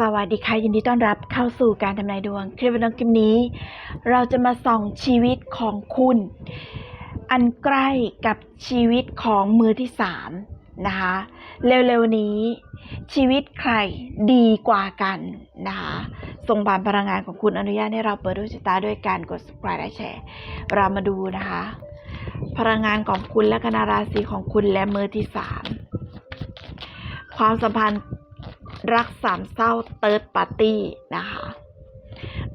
สวัสดีค่ะ ยินดีต้อนรับเข้าสู่การทำนายดวงคลิปวิดีโอคลิปนี้ เราจะมาส่องชีวิตของคุณ อันใกล้กับชีวิตของมือที่สามนะคะเร็วๆนี้ ชีวิตใครดีกว่ากันนะคะส่งผ่านพลังงานของคุณอนุญาตให้เราเปิดดวงชะตาด้วยการกด subscribe และแชร์ เรามาดูนะคะ พลังงานของคุณและคณะราศีของคุณและมือที่สามความสัมพันธ์ รักสามเศร้าเติร์ดปาร์ตี้นะคะ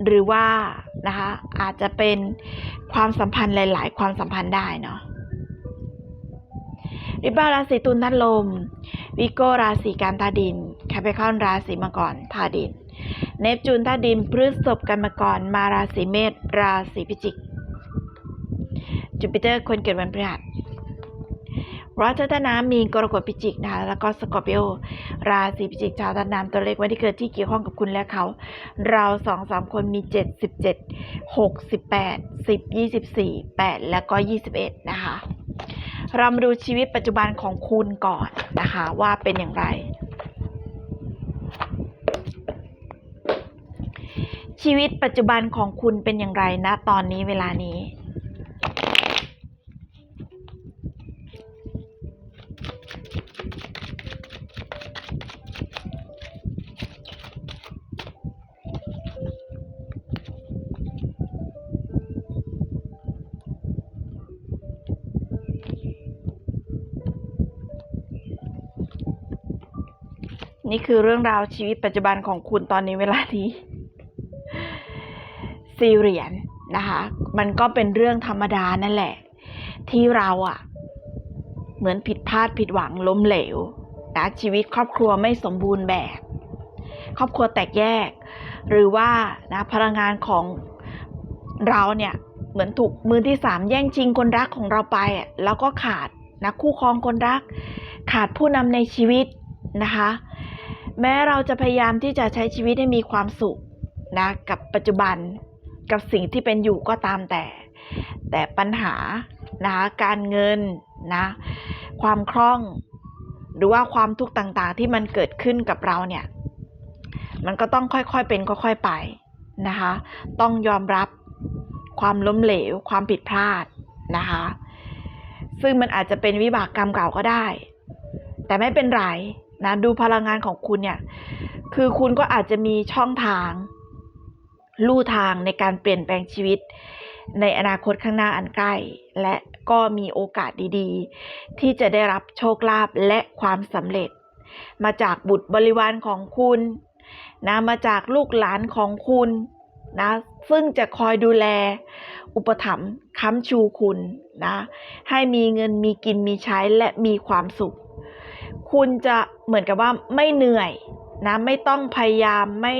หรือว่านะคะอาจจะเป็นความสัมพันธ์หลาย ๆ ความสัมพันธ์ได้เนาะริบ้าราศีตุลธาตุลม วิโกราศีการธาดินแคปิคอนราศีมังกรธาดิน เนปจูนธาดินพฤษภกันมาก่อนมาราศีเมษราศีพิจิก จูปิเตอร์คนเกิดวันพฤหัส รัชธน้ำมีกรกฎพิจิกนะคะแล้วก็สกอร์ปิโอราศีพิจิกชาวธนามตัวเลขวันที่เกิดที่เกี่ยวข้องกับคุณและเขา เราสองสามคนมีเจ็ดสิบเจ็ดหกสิบแปดสิบยี่สิบสี่แปดแล้วก็ยี่สิบเอ็ดนะคะ เรามาดูชีวิตปัจจุบันของคุณก่อนนะคะว่าเป็นอย่างไรชีวิตปัจจุบันของคุณเป็นอย่างไรนะตอนนี้เวลานี้ นี่คือเรื่องราวชีวิตปัจจุบันของคุณตอนนี้เวลานี้สี่เรียญนะคะ มันก็เป็นเรื่องธรรมดานั่นแหละ ที่เราอะ่ะ เหมือนผิดพลาดผิดหวังล้มเหลวนะชีวิตครอบครัวไม่สมบูรณ์แบบ ครอบครัวแตกแยก หรือว่านะพลังงานของเราเนี่ยเหมือนถูกมือที่สามแย่งชิงคนรักของเราไปแล้วก็ขาดนะคู่ครองคนรัก ขาดผู้นำในชีวิตนะคะ แม้เราจะพยายามที่จะใช้ชีวิตให้มีความสุขนะกับปัจจุบันกับสิ่งที่เป็นอยู่ก็ตามแต่ แต่ปัญหานะการเงินนะความคล่อง หรือว่าความทุกข์ต่างๆ ที่มันเกิดขึ้นกับเราเนี่ย มันก็ต้องค่อยๆเป็นค่อยๆไปนะคะ ต้องยอมรับความล้มเหลว ความผิดพลาดนะคะ ซึ่งมันอาจจะเป็นวิบากกรรมเก่าก็ได้ แต่ไม่เป็นไร นะดูพลังงานของคุณเนี่ย คือคุณก็อาจจะมีช่องทาง ลู่ทางในการเปลี่ยนแปลงชีวิต ในอนาคตข้างหน้าอันใกล้ และก็มีโอกาสดีๆ ที่จะได้รับโชคลาภและความสำเร็จ มาจากบุตรบริวารของคุณนะมาจากลูกหลานของคุณนะซึ่งจะคอยดูแล อุปถัมภ์ค้ำชูคุณนะให้มีเงินมีกินมีใช้และมีความสุข คุณจะเหมือนกับว่าไม่เหนื่อยนะไม่ต้องพยายามไม่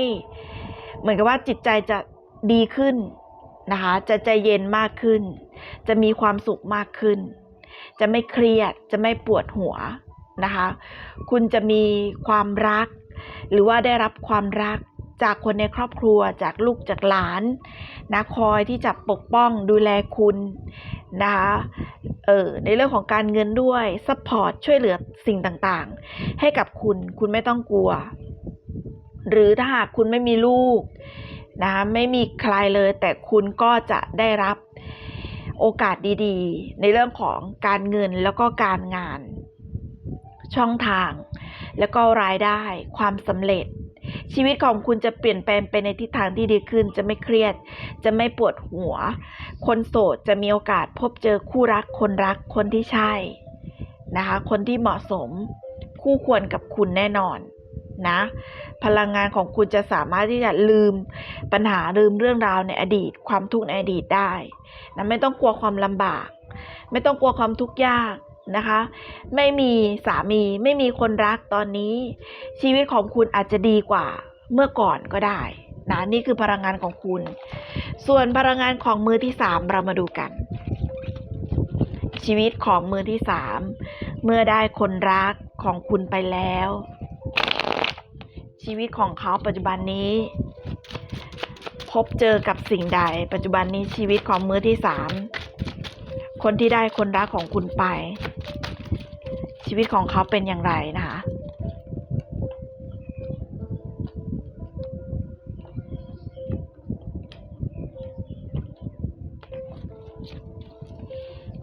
เหมือนกับว่าจิตใจจะดีขึ้นนะคะจะใจเย็นมากขึ้น จะมีความสุขมากขึ้น จะไม่เครียดจะไม่ปวดหัวนะคะ คุณจะมีความรัก หรือว่าได้รับความรัก จากคนในครอบครัวจากลูกจากหลานนะคอยที่จะปกป้องดูแลคุณนะคะเออในเรื่องของการเงินด้วยซัพพอร์ตช่วยเหลือสิ่งต่างๆ ให้กับคุณคุณไม่ต้องกลัว หรือถ้าหากคุณไม่มีลูกนะคะไม่มีใครเลย แต่คุณก็จะได้รับโอกาสดีๆ ในเรื่องของการเงินแล้วก็การงาน ช่องทาง แล้วก็รายได้ความสำเร็จ ชีวิตของคุณจะเปลี่ยนแปลงไปในทิศทางที่ดีขึ้น จะไม่เครียด จะไม่ปวดหัว คนโสดจะมีโอกาสพบเจอคู่รัก คนรัก คนที่ใช่นะคะ คนที่เหมาะสม คู่ควรกับคุณแน่นอนนะ พลังงานของคุณจะสามารถที่จะลืมปัญหาลืมเรื่องราวในอดีต ความทุกข์ในอดีตได้นะไม่ต้องกลัวความลำบาก ไม่ต้องกลัวความทุกข์ยาก นะคะ ไม่มีสามีไม่มีคนรักตอนนี้ ชีวิตของคุณอาจจะดีกว่าเมื่อก่อนก็ได้นะนี่คือพลังงานของคุณ ส่วนพลังงานของมือที่สามเรามาดูกัน ชีวิตของมือที่สามเมื่อได้คนรักของคุณไปแล้ว ชีวิตของเขาปัจจุบันนี้ พบเจอกับสิ่งใด ปัจจุบันนี้ชีวิตของมือที่สามคนที่ได้คนรักของคุณไป ชีวิตของเขาเป็นอย่างไรนะคะ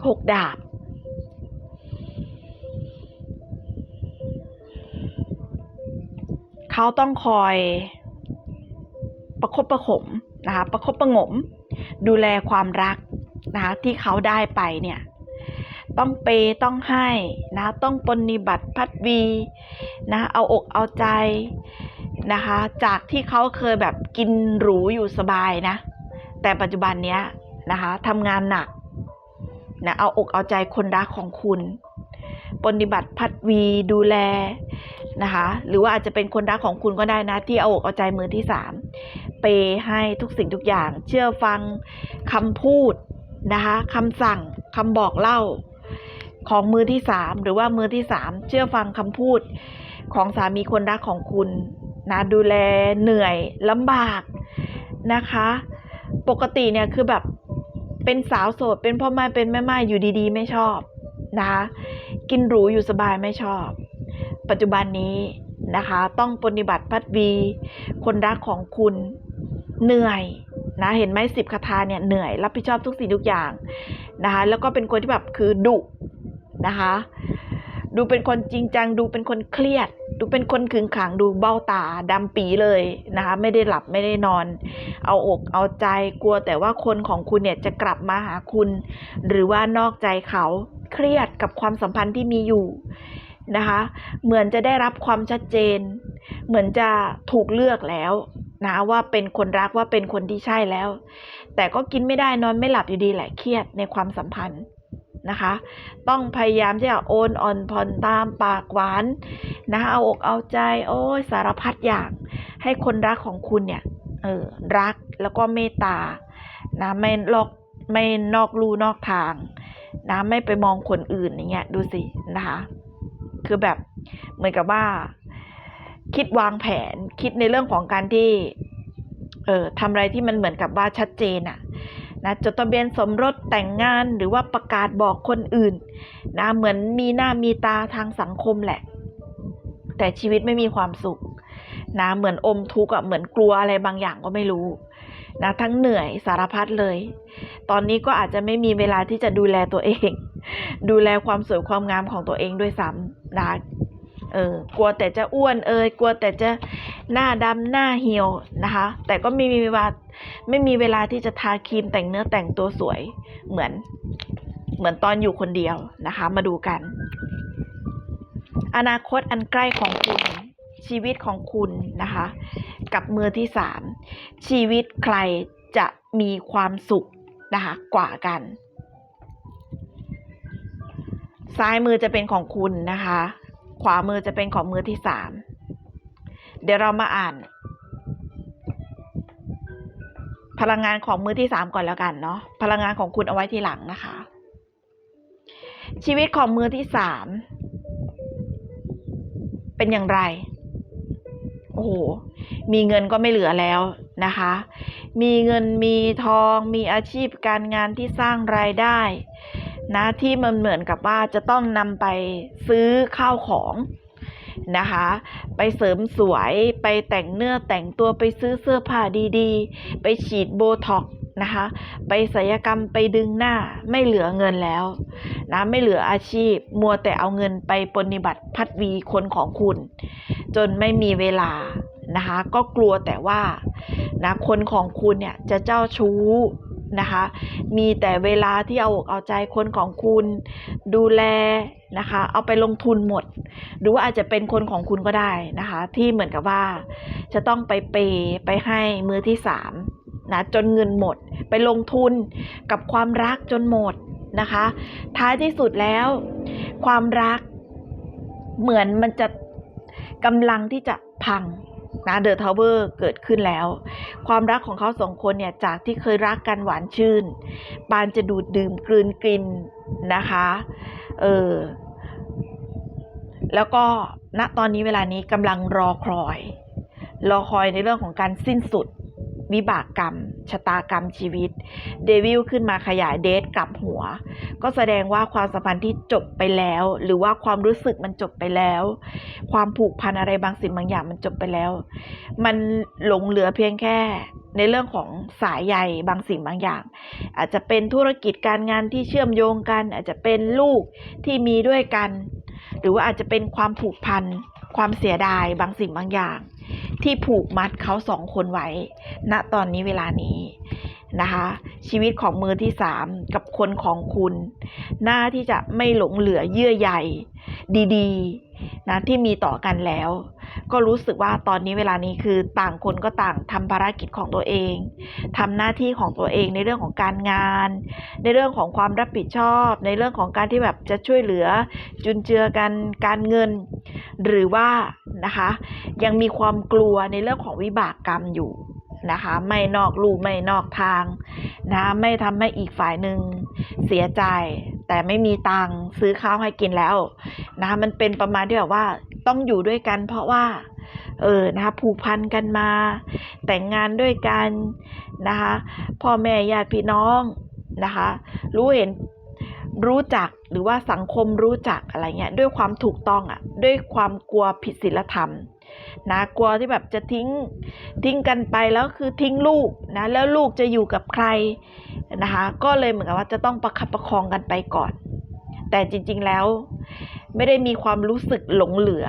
หกดาบ เขาต้องคอยประคบประขมนะคะประคบประงม ดูแลความรักนะคะที่เขาได้ไปเนี่ย ต้องเปย์ต้องให้นะต้องปฏิบัติพัดวีนะเอาอกเอาใจนะคะ จากที่เขาเคยแบบกินหรูอยู่สบายนะ แต่ปัจจุบันเนี้ยนะคะทำงานหนักนะเอาอกเอาใจคนรักของคุณปฏิบัติพัดวีดูแลนะคะ หรือว่าอาจจะเป็นคนรักของคุณก็ได้นะ ที่เอาอกเอาใจมือที่สามเปย์ให้ทุกสิ่งทุกอย่าง เชื่อฟังคำพูดนะคะคำสั่งคำบอกเล่า ของมือที่สามหรือว่ามือที่สามเชื่อฟังคำพูดของสามีคนรักของคุณนะดูแลเหนื่อยลำบากนะคะ ปกติเนี่ยคือแบบเป็นสาวโสดเป็นพ่อไม้เป็นแม่ไม้อยู่ดีๆ ไม่ชอบนะคะกินหรูอยู่สบายไม่ชอบ ปัจจุบันนี้นะคะ ต้องปฏิบัติพัดวี คนรักของคุณเหนื่อยนะเห็นไหมสิบคาถาเนี่ยเหนื่อยรับผิดชอบทุกสิ่งทุกอย่าง นะคะแล้วก็เป็นคนที่แบบคือดุนะคะดูเป็นคนจริงจังดูเป็นคนเครียด ดูเป็นคนขึงขังดูเบ้าตาดำปีเลยนะคะไม่ได้หลับไม่ได้นอน เอาอกเอาใจกลัวแต่ว่าคนของคุณเนี่ยจะกลับมาหาคุณ หรือว่านอกใจเขาเครียดกับความสัมพันธ์ที่มีอยู่นะคะเหมือนจะได้รับความชัดเจน เหมือนจะถูกเลือกแล้ว นะว่าเป็นคนรักว่าเป็นคนที่ใช่แล้ว แต่ก็กินไม่ได้นอนไม่หลับอยู่ดีแหละเครียดในความสัมพันธ์นะคะ ต้องพยายามที่จะโอนอ่อนผ่อนตามปากหวานนะเอาอกเอาใจ โอ้ยสารพัดอย่าง ให้คนรักของคุณเนี่ยเออรักแล้วก็เมตตานะไม่ลอกไม่นอกลู่นอกทางนะไม่ไปมองคนอื่นอย่างเงี้ยดูสินะคะ คือแบบเหมือนกับว่า คิดวางแผนคิดในเรื่องของการที่เออทำอะไรที่มันเหมือนกับว่าชัดเจนอะนะจดทะเบียนสมรสแต่งงานหรือว่าประกาศบอกคนอื่นนะเหมือนมีหน้ามีตาทางสังคมแหละ แต่ชีวิตไม่มีความสุขนะเหมือนอมทุกข์อะเหมือนกลัวอะไรบางอย่างก็ไม่รู้นะทั้งเหนื่อยสารพัดเลย ตอนนี้ก็อาจจะไม่มีเวลาที่จะดูแลตัวเอง ดูแลความสวยความงามของตัวเองด้วยซ้ำนะ ออกลัวแต่จะอ้วนเอยกลัวแต่จะหน้าดำหน้าเหี่ยวนะคะ แต่ก็ไม่มีเวลาไม่มีเวลาที่จะทาครีมแต่งเนื้อแต่งตัวสวยเหมือนเหมือนตอนอยู่คนเดียวนะคะ มาดูกัน อนาคตอันใกล้ของคุณชีวิตของคุณนะคะ กับมือที่สามชีวิตใครจะมีความสุขนะคะกว่ากัน ซ้ายมือจะเป็นของคุณนะคะ ขวามือจะเป็นของมือที่สามเดี๋ยวเรามาอ่าน พลังงานของมือที่สามก่อนแล้วกันเนาะพลังงานของคุณเอาไว้ทีหลังนะคะ ชีวิตของมือที่สามเป็นอย่างไร โอ้โห มีเงินก็ไม่เหลือแล้วนะคะ มีเงินมีทอง มีอาชีพการงานที่สร้างรายได้ นะที่มันเหมือนกับว่าจะต้องนำไปซื้อข้าวของนะคะ ไปเสริมสวยไปแต่งเนื้อแต่งตัวไปซื้อเสื้อผ้าดีๆ ไปฉีดโบท็อกนะคะ ไปศัลยกรรมไปดึงหน้าไม่เหลือเงินแล้วนะไม่เหลืออาชีพ มัวแต่เอาเงินไปปฏิบัติพัดวีคนของคุณ จนไม่มีเวลานะคะ ก็กลัวแต่ว่านะคนของคุณเนี่ยจะเจ้าชู้ นะคะ มีแต่เวลาที่เอาอกเอาใจคนของคุณ ดูแลนะคะ เอาไปลงทุนหมด หรือว่าอาจจะเป็นคนของคุณก็ได้นะคะ ที่เหมือนกับว่า จะต้องไปเปย์ไปให้มือที่สามนะจนเงินหมด ไปลงทุนกับความรักจนหมดนะคะ ท้ายที่สุดแล้ว ความรักเหมือนมันจะกำลังที่จะพัง นะเดอะทาวเวอร์เกิดขึ้นแล้ว ความรักของเขาสองคนเนี่ยจากที่เคยรักกันหวานชื่น ปานจะดูดดื่มกลืนกินนะคะเออแล้วก็ณตอนนี้เวลานี้กำลังรอคอย รอคอยในเรื่องของการสิ้นสุด วิบากกรรม ชะตากรรมชีวิต เดวิลขึ้นมาขยายเดทกลับหัว ก็แสดงว่าความสัมพันธ์ที่จบไปแล้ว หรือว่าความรู้สึกมันจบไปแล้ว ความผูกพันอะไรบางสิ่งบางอย่างมันจบไปแล้ว มันหลงเหลือเพียงแค่ในเรื่องของสายใยบางสิ่งบางอย่าง อาจจะเป็นธุรกิจการงานที่เชื่อมโยงกัน อาจจะเป็นลูกที่มีด้วยกัน หรือว่าอาจจะเป็นความผูกพันความเสียดายบางสิ่งบางอย่าง ที่ผูกมัดเขาสองคนไว้ณตอนนี้เวลานี้ นะคะ ชีวิตของมือที่สามกับคนของคุณ หน้าที่จะไม่หลงเหลือเยื่อใยดีๆนะที่มีต่อกันแล้ว ก็รู้สึกว่าตอนนี้เวลานี้คือต่างคนก็ต่างทำภารกิจของตัวเอง ทำหน้าที่ของตัวเองในเรื่องของการงาน ในเรื่องของความรับผิดชอบ ในเรื่องของการที่แบบจะช่วยเหลือ จุนเจือกันการเงิน หรือว่านะคะ ยังมีความกลัวในเรื่องของวิบากกรรมอยู่ นะคะ ไม่นอกลู่ไม่นอกทางนะไม่ทำให้อีกฝ่ายหนึ่งเสียใจ แต่ไม่มีตังค์ซื้อข้าวให้กินแล้วนะคะมันเป็นประมาณที่แบบว่าต้องอยู่ด้วยกัน เพราะว่า เออนะคะผูกพันกันมา แต่งงานด้วยกันนะคะพ่อแม่ญาติพี่น้องนะคะ รู้เห็นรู้จักหรือว่าสังคมรู้จักอะไรเงี้ยด้วยความถูกต้องอะ่ะด้วยความกลัวผิดศีลธรรม นะกลัวที่แบบจะทิ้งทิ้งกันไปแล้วคือทิ้งลูกนะแล้วลูกจะอยู่กับใครนะคะก็เลยเหมือนกับว่าจะต้องประคับประคองกันไปก่อน แต่จริง ๆแล้วไม่ได้มีความรู้สึกหลงเหลือ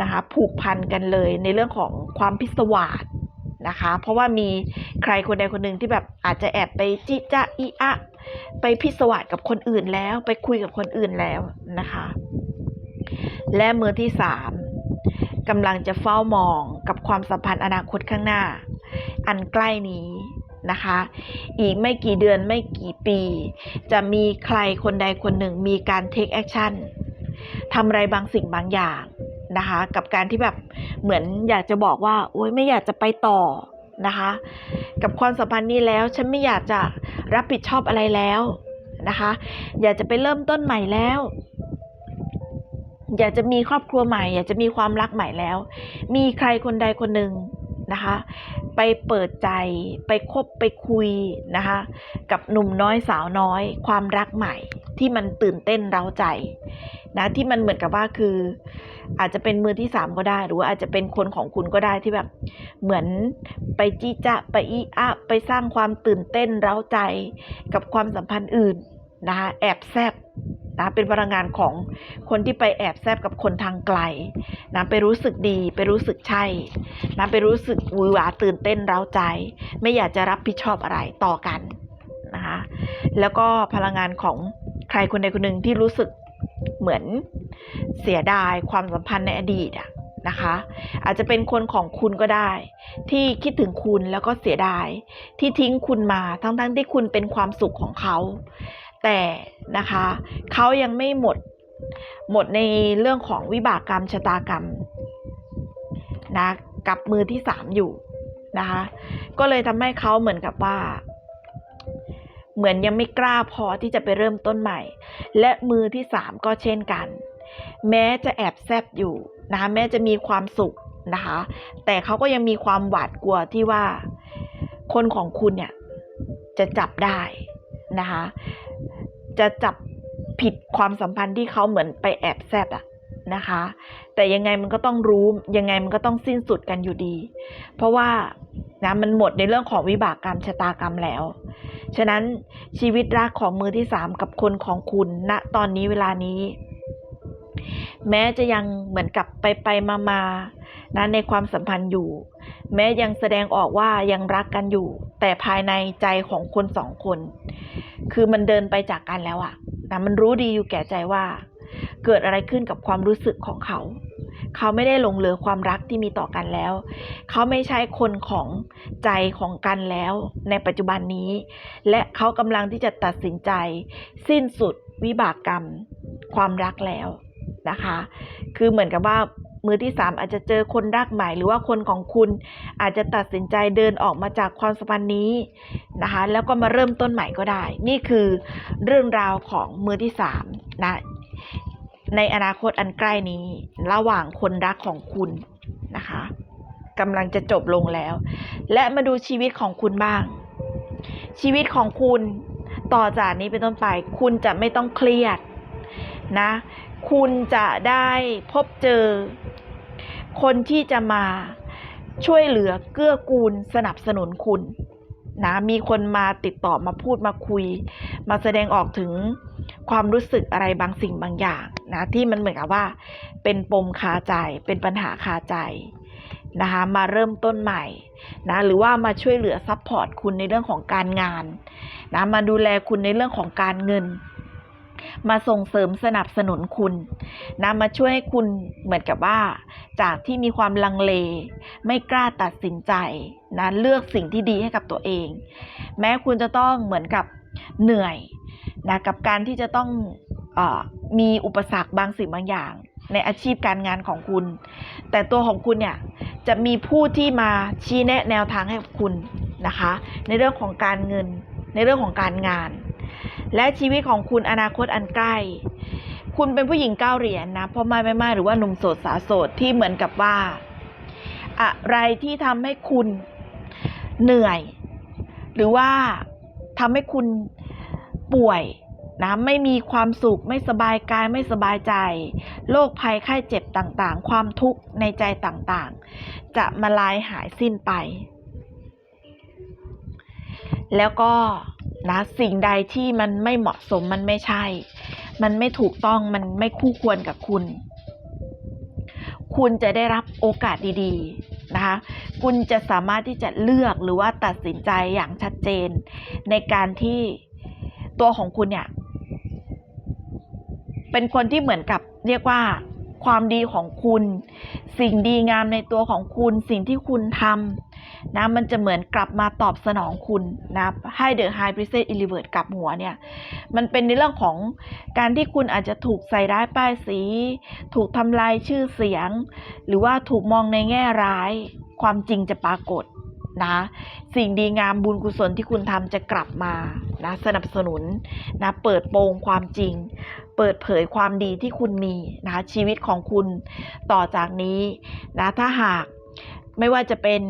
นะคะผูกพันกันเลยในเรื่องของความพิศวาสนะคะ เพราะว่ามีใครคนใดคนหนึ่งที่แบบอาจจะแอบไปจิจะอีอะไปพิศวาสกับคนอื่นแล้วไปคุยกับคนอื่นแล้วนะคะ และมือที่สาม กำลังจะเฝ้ามองกับความสัมพันธ์อนาคตข้างหน้า อันใกล้นี้นะคะ อีกไม่กี่เดือนไม่กี่ปี จะมีใครคนใดคนหนึ่งมีการ take action ทำอะไรบางสิ่งบางอย่างนะคะ กับการที่แบบเหมือนอยากจะบอกว่า โอ๊ยไม่อยากจะไปต่อนะคะ กับความสัมพันธ์นี้แล้ว ฉันไม่อยากจะรับผิดชอบอะไรแล้วนะคะ อยากจะไปเริ่มต้นใหม่แล้ว อยากจะมีครอบครัวใหม่ อยากจะมีความรักใหม่แล้ว มีใครคนใดคนหนึ่งนะคะ ไปเปิดใจไปคบไปคุยนะคะ กับหนุ่มน้อยสาวน้อย ความรักใหม่ที่มันตื่นเต้นเร้าใจนะที่มันเหมือนกับว่าคือ อาจจะเป็นมือที่สามก็ได้ หรือว่าอาจจะเป็นคนของคุณก็ได้ที่แบบ เหมือนไปจี้จะไปอีอะไปสร้างความตื่นเต้นเร้าใจ กับความสัมพันธ์อื่นนะคะแอบแซบ นะเป็นพลังงานของคนที่ไปแอบแซบกับคนทางไกลนะไปรู้สึกดีไปรู้สึกใช่นะไปรู้สึกวือหวาตื่นเต้นเร้าใจ ไม่อยากจะรับผิดชอบอะไรต่อกันนะคะแล้วก็พลังงานของใครคนใดคนหนึ่งที่รู้สึกเหมือนเสียดายความสัมพันธ์ในอดีตอะนะคะอาจจะเป็นคนของคุณก็ได้ ที่คิดถึงคุณแล้วก็เสียดาย ที่ทิ้งคุณมาทั้งๆทที่คุณเป็นความสุขของเขา แต่นะคะเขายังไม่หมดหมดในเรื่องของวิบากกรรมชะตากรรมนะกับมือที่สามอยู่นะคะก็เลยทำให้เขาเหมือนกับว่า เหมือนยังไม่กล้าพอที่จะไปเริ่มต้นใหม่ และมือที่สามก็เช่นกัน แม้จะแอบแซบอยู่นะคะแม้จะมีความสุขนะคะแต่เขาก็ยังมีความหวาดกลัวที่ว่า คนของคุณเนี่ยจะจับได้ นะคะ จะจับผิดความสัมพันธ์ที่เขาเหมือนไปแอบแซบอะนะคะ แต่ยังไงมันก็ต้องรู้ยังไงมันก็ต้องสิ้นสุดกันอยู่ดี เพราะว่านะมันหมดในเรื่องของวิบากกรรมชะตากรรมแล้ว ฉะนั้นชีวิตรักของมือที่สามกับคนของคุณณนะตอนนี้เวลานี้ แม้จะยังเหมือนกับไปไปมามานะในความสัมพันธ์อยู่ แม้ยังแสดงออกว่ายังรักกันอยู่ แต่ภายในใจของคนสองคน คือมันเดินไปจากกันแล้วอะนะมันรู้ดีอยู่แก่ใจว่า เกิดอะไรขึ้นกับความรู้สึกของเขา เขาไม่ได้หลงเหลือความรักที่มีต่อกันแล้ว เขาไม่ใช่คนของใจของกันแล้ว ในปัจจุบันนี้ และเขากำลังที่จะตัดสินใจ สิ้นสุดวิบากกรรม ความรักแล้ว นะคะ คือเหมือนกับว่ามือที่สามอาจจะเจอคนรักใหม่ หรือว่าคนของคุณอาจจะตัดสินใจเดินออกมาจากความสัมพันธ์นี้นะคะ แล้วก็มาเริ่มต้นใหม่ก็ได้ นี่คือเรื่องราวของมือที่สามนะในอนาคตอันใกล้นี้ ระหว่างคนรักของคุณนะคะกำลังจะจบลงแล้ว และมาดูชีวิตของคุณบ้าง ชีวิตของคุณต่อจากนี้เป็นต้นไป คุณจะไม่ต้องเครียดนะ คุณจะได้พบเจอ คนที่จะมาช่วยเหลือเกื้อกูลสนับสนุนคุณนะมีคนมาติดต่อมาพูดมาคุย มาแสดงออกถึงความรู้สึกอะไรบางสิ่งบางอย่างนะที่มันเหมือนกับว่า เป็นปมคาใจเป็นปัญหาคาใจนะคะมาเริ่มต้นใหม่นะหรือว่ามาช่วยเหลือซัพพอร์ตคุณในเรื่องของการงานนะมาดูแลคุณในเรื่องของการเงิน มาส่งเสริมสนับสนุนคุณนะมาช่วยให้คุณเหมือนกับว่า จากที่มีความลังเล ไม่กล้าตัดสินใจนะเลือกสิ่งที่ดีให้กับตัวเอง แม้คุณจะต้องเหมือนกับเหนื่อยนะกับการที่จะต้องออมีอุปสรรคบางสิ่งบางอย่าง ในอาชีพการงานของคุณ แต่ตัวของคุณเนี่ยจะมีผู้ที่มาชี้แนะแนวทางให้กับคุณนะคะ ในเรื่องของการเงินในเรื่องของการงาน และชีวิตของคุณอนาคตอันใกล้ คุณเป็นผู้หญิงเก้าเหรียญนะพ่อไม้แม่ไม้หรือว่าหนุ่มโสดสาวโสดที่เหมือนกับว่า อะไรที่ทำให้คุณเหนื่อย หรือว่าทำให้คุณป่วยนะไม่มีความสุขไม่สบายกายไม่สบายใจโรคภัยไข้เจ็บต่างๆ ความทุกข์ในใจต่างๆ จะมาลายหายสิ้นไป แล้วก็ นะสิ่งใดที่มันไม่เหมาะสมมันไม่ใช่ มันไม่ถูกต้องมันไม่คู่ควรกับคุณ คุณจะได้รับโอกาสดี ๆ นะคะ คุณจะสามารถที่จะเลือกหรือว่าตัดสินใจอย่างชัดเจน ในการที่ตัวของคุณเนี่ย เป็นคนที่เหมือนกับเรียกว่าความดีของคุณ สิ่งดีงามในตัวของคุณ สิ่งที่คุณทำ นะมันจะเหมือนกลับมาตอบสนองคุณนะให้เดอะไฮบริเซตอิลิเวิร์ดกลับหัวเนี่ยมันเป็นในเรื่องของการที่คุณอาจจะถูกใส่ร้ายป้ายสี ถูกทำลายชื่อเสียง หรือว่าถูกมองในแง่ร้ายความจริงจะปรากฏนะสิ่งดีงามบุญกุศลที่คุณทำจะกลับมานะสนับสนุนนะเปิดโปงความจริง เปิดเผยความดีที่คุณมีนะชีวิตของคุณต่อจากนี้นะถ้าหากไม่ว่าจะเป็น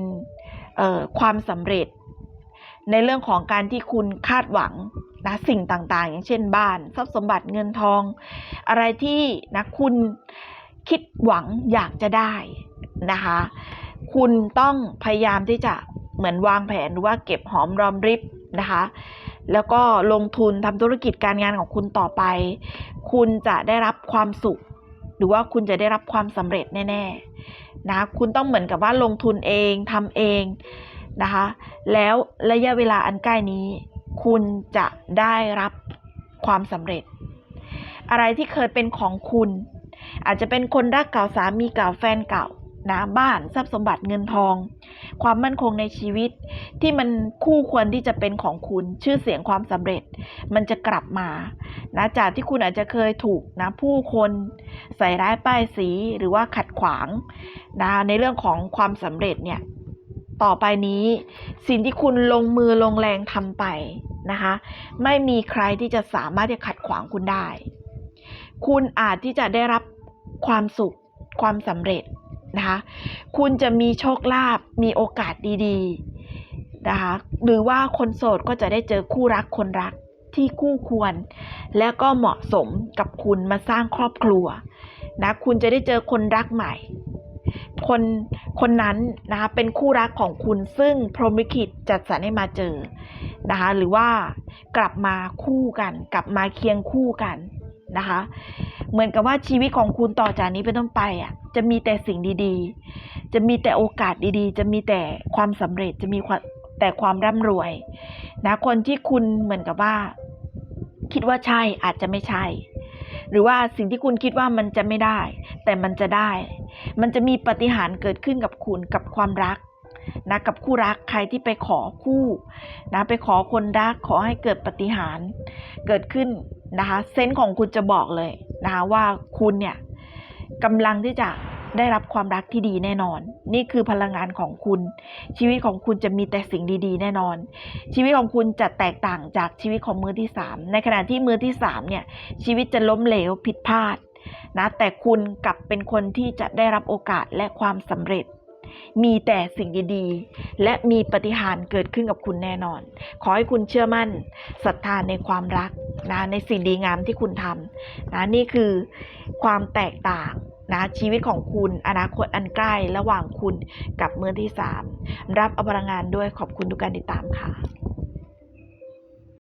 ความสำเร็จ ในเรื่องของการที่คุณคาดหวังนะสิ่งต่างๆ อย่างเช่นบ้านทรัพย์สมบัติเงินทอง อะไรที่นะคุณคิดหวังอยากจะได้นะคะคุณต้องพยายามที่จะเหมือนวางแผนหรือว่าเก็บหอมรอมริบนะคะแล้วก็ลงทุนทำธุรกิจการงานของคุณต่อไป คุณจะได้รับความสุข หรือว่าคุณจะได้รับความสำเร็จแน่ ๆ นะคุณต้องเหมือนกับว่าลงทุนเองทำเองนะคะแล้วระยะเวลาอันใกล้นี้ คุณจะได้รับความสำเร็จ อะไรที่เคยเป็นของคุณ อาจจะเป็นคนรักเก่าสามีเก่าแฟนเก่า นะบ้านทรัพย์สมบัติเงินทอง ความมั่นคงในชีวิต ที่มันคู่ควรที่จะเป็นของคุณชื่อเสียงความสำเร็จ มันจะกลับมานะจากที่คุณอาจจะเคยถูกนะผู้คนใส่ร้ายป้ายสีหรือว่าขัดขวางนะในเรื่องของความสำเร็จเนี่ยต่อไปนี้สิ่งที่คุณลงมือลงแรงทำไปนะคะ ไม่มีใครที่จะสามารถจะขัดขวางคุณได้ คุณอาจที่จะได้รับความสุขความสำเร็จ นะคะ คุณจะมีโชคลาภมีโอกาสดีๆนะคะหรือว่าคนโสดก็จะได้เจอคู่รักคนรักที่คู่ควร และก็เหมาะสมกับคุณมาสร้างครอบครัวนะคุณจะได้เจอคนรักใหม่ คนคนนั้นนะคะเป็นคู่รักของคุณซึ่งพรหมลิขิตจัดสรรให้มาเจอนะคะหรือว่ากลับมาคู่กัน กลับมาเคียงคู่กันนะคะ เหมือนกับว่าชีวิตของคุณต่อจากนี้เป็นต้นไปอะ จะมีแต่สิ่งดีๆ จะมีแต่โอกาสดีๆ จะมีแต่ความสำเร็จ จะมีแต่ความร่ำรวยนะคนที่คุณเหมือนกับว่า คิดว่าใช่อาจจะไม่ใช่ หรือว่าสิ่งที่คุณคิดว่ามันจะไม่ได้ แต่มันจะได้ มันจะมีปาฏิหารย์เกิดขึ้นกับคุณกับความรักนะกับคู่รักใครที่ไปขอคู่นะไปขอคนรักขอให้เกิดปาฏิหารย์เกิดขึ้น นะคะเซนส์ของคุณจะบอกเลยนะคะว่าคุณเนี่ยกำลังที่จะได้รับความรักที่ดีแน่นอน นี่คือพลังงานของคุณ ชีวิตของคุณจะมีแต่สิ่งดีๆ แน่นอน ชีวิตของคุณจะแตกต่างจากชีวิตของมือที่สามในขณะที่มือที่สามเนี่ย ชีวิตจะล้มเหลวผิดพลาดนะแต่คุณกลับเป็นคนที่จะได้รับโอกาสและความสำเร็จ มีแต่สิ่งดีๆ และมีปฏิหารเกิดขึ้นกับคุณแน่นอน ขอให้คุณเชื่อมั่นศรัทธาในความรักนะในสิ่งดีงามที่คุณทำนะนี่คือความแตกต่างนะชีวิตของคุณอนาคตอันใกล้ระหว่างคุณกับมือที่สามรับอาพลังงานด้วยขอบคุณทุกการติดตามค่ะ